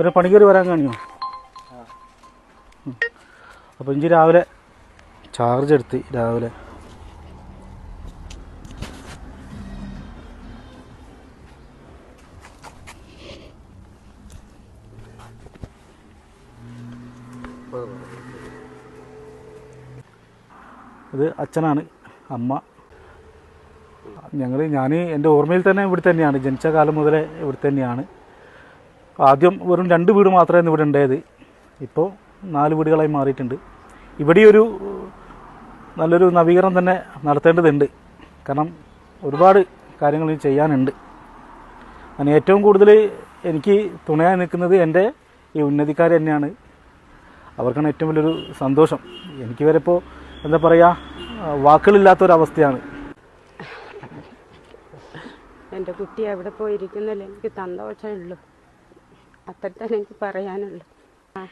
പിന്നെ പണിക്കറി വരാൻ കാണിയോ? അപ്പോൾ ഇഞ്ചി രാവിലെ ചാർജ് എടുത്ത് രാവിലെ. ഇത് അച്ഛനാണ് അമ്മ. ഞങ്ങൾ ഞാൻ എന്റെ ഓർമ്മയിൽ തന്നെ ഇവിടെ തന്നെയാണ് ജനിച്ച കാലം മുതലേ ഇവിടെ തന്നെയാണ് ആദ്യം വെറും രണ്ട് വീട് മാത്രമായിരുന്നു ഇവിടെ ഉണ്ടായത്. ഇപ്പോൾ നാല് വീടുകളായി മാറിയിട്ടുണ്ട്. ഇവിടെ ഒരു നല്ലൊരു നവീകരണം തന്നെ നടത്തേണ്ടതുണ്ട്. കാരണം ഒരുപാട് കാര്യങ്ങൾ ചെയ്യാനുണ്ട്. അതിന് ഏറ്റവും കൂടുതൽ എനിക്ക് തുണയായി നിൽക്കുന്നത് എന്റെ ഈ ഉന്നതിക്കാർ തന്നെയാണ്. അവർക്കാണ് ഏറ്റവും വലിയൊരു സന്തോഷം. എനിക്ക് വരെ ഇപ്പോൾ എന്താ പറയുക വാക്കുകളില്ലാത്തൊരവസ്ഥയാണ്. എന്റെ കുട്ടി എവിടെ പോയിരിക്കുന്നല്ലേ എനിക്ക് സന്തോഷമേ ഉള്ളൂ. അത്ര തന്നെ എനിക്ക് പറയാനുള്ളൂ. ആ.